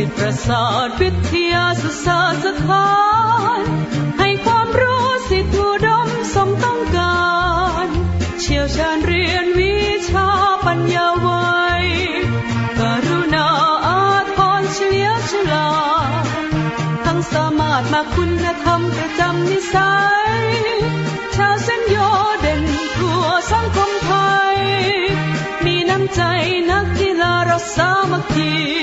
สิทธิประสาทวิทยาศึกษาสถานให้ความรู้สิทธิอุดมสมต้องการ เชี่ยวชาญเรียนวิชาปัญญาไว้กรุณาอาทรเฉลียวฉลาดทั้งสามารถมาคุณธรรมประจำนิสัย ชาวเส้นโยเด่นทั่วสังคมไทย มีน้ำใจนักกีฬาเราสามัคคี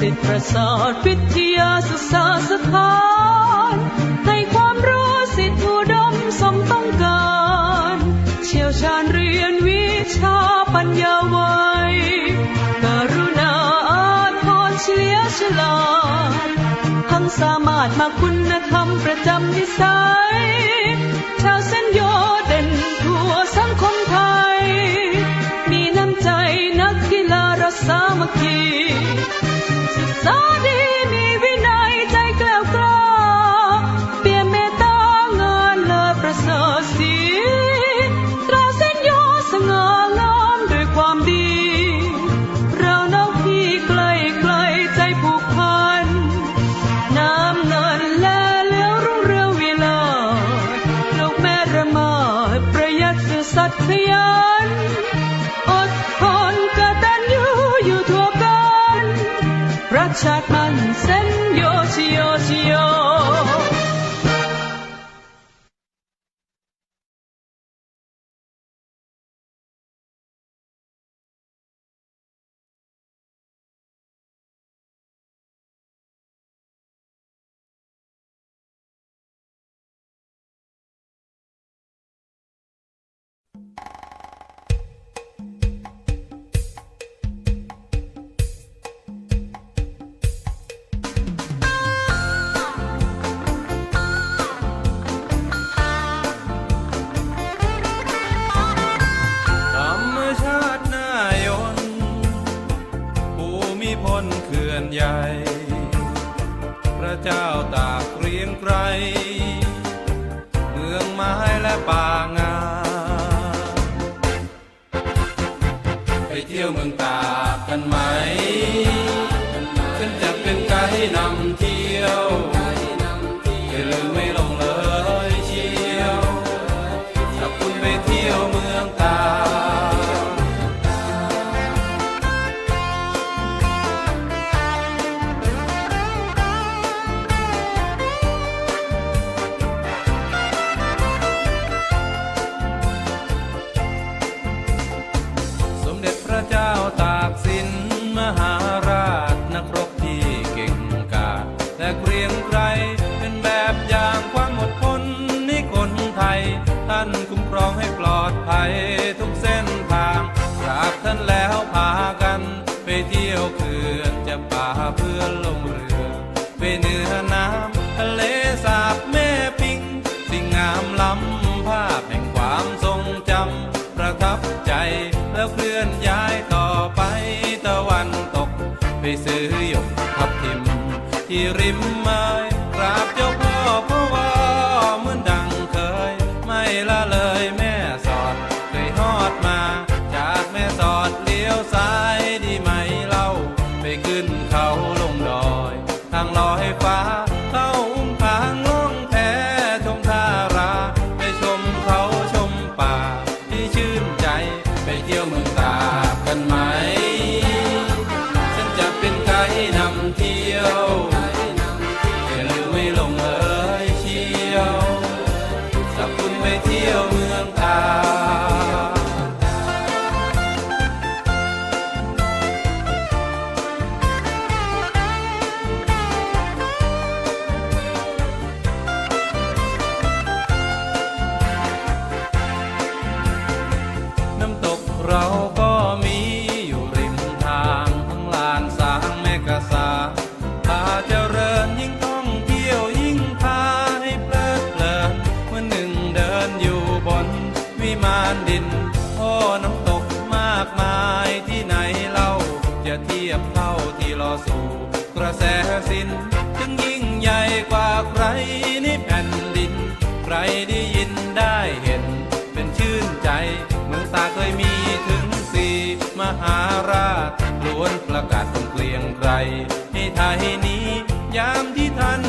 สิทธิ์ประสาทวิทยาศึกษาสถานให้ความรู้สิทธิ์อุดมสมต้องการ เชี่ยวชาญเรียนวิชาปัญญาไว้กรุณาอาทรเฉลียวฉลาดทั้งสามารถมาคุณธรรมประจำนิสัย รักชาติมันเส้นโยชิโยชิโย มหาราชนักรบที่เก่งกาจและเกรียงไกรเป็นแบบอย่างความอดทนในคนไทย ท่านคุ้มครองให้ปลอดภัยทุกเส้นทางกราบท่านแล้วพากัน ไปเที่ยวเขื่อนจะป่าเพื่อลง ริมไม้กราบเจ้าพ่อเพราะว่าเหมือนดังเคย ไม่ละเลยแม่สอดเคยฮอดมา จากแม่สอดเลี้ยวซ้ายดีไหมเล่า ไปขึ้นเขาลงดอย ทางลอยฟ้าานดินพ่อน้ำตกมากมายที่ไหนเล่าจะเทียบเท่าที่รอสู่กระแสสินจึงยิ่งใหญ่กว่าใครในแผ่นดิน ใครได้ยินได้เห็น เป็นชื่นใจ เมืองตาเคยมีถึงสี่มหาราชล้วนประกาศเป็นเกลียงไกรให้ไทยนี้ยามที่ท่าน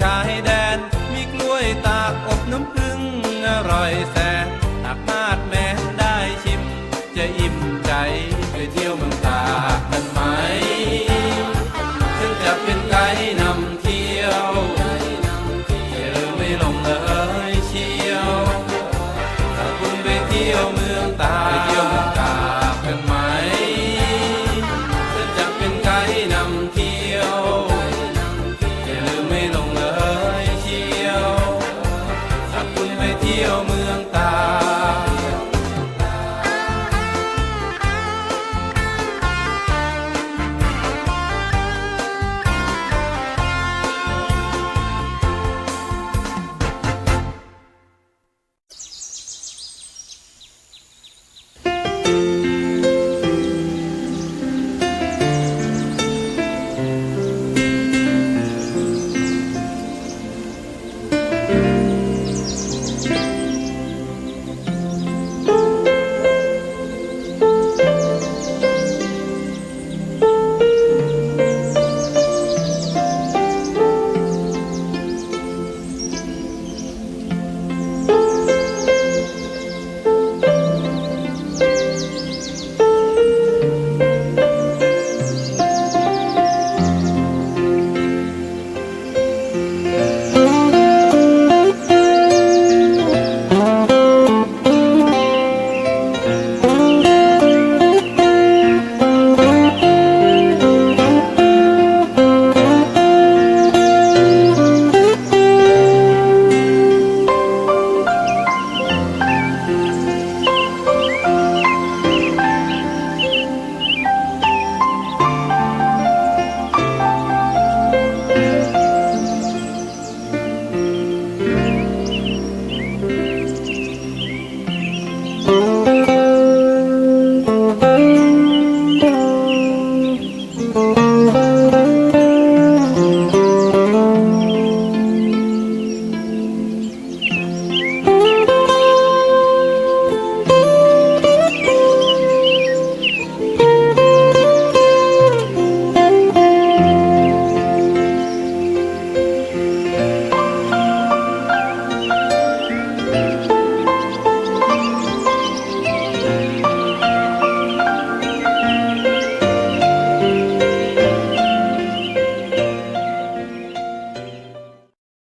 ชายแดน มีกล้วยตากอบน้ำผึ้งอร่อยแสนหากมาดแม้ได้ชิม จะอิ่มใจไปเที่ยวเมืองตากกันไหมถึงจะเป็นไกด์นำเที่ยวอย่าลืมไม่ลงเลยเชียวถ้าคุณไปเที่ยวเมืองตากไปเนไหมถึงจะเป็นไกด์นำเที่ยวอย่าลืมไม่ลงเลย you.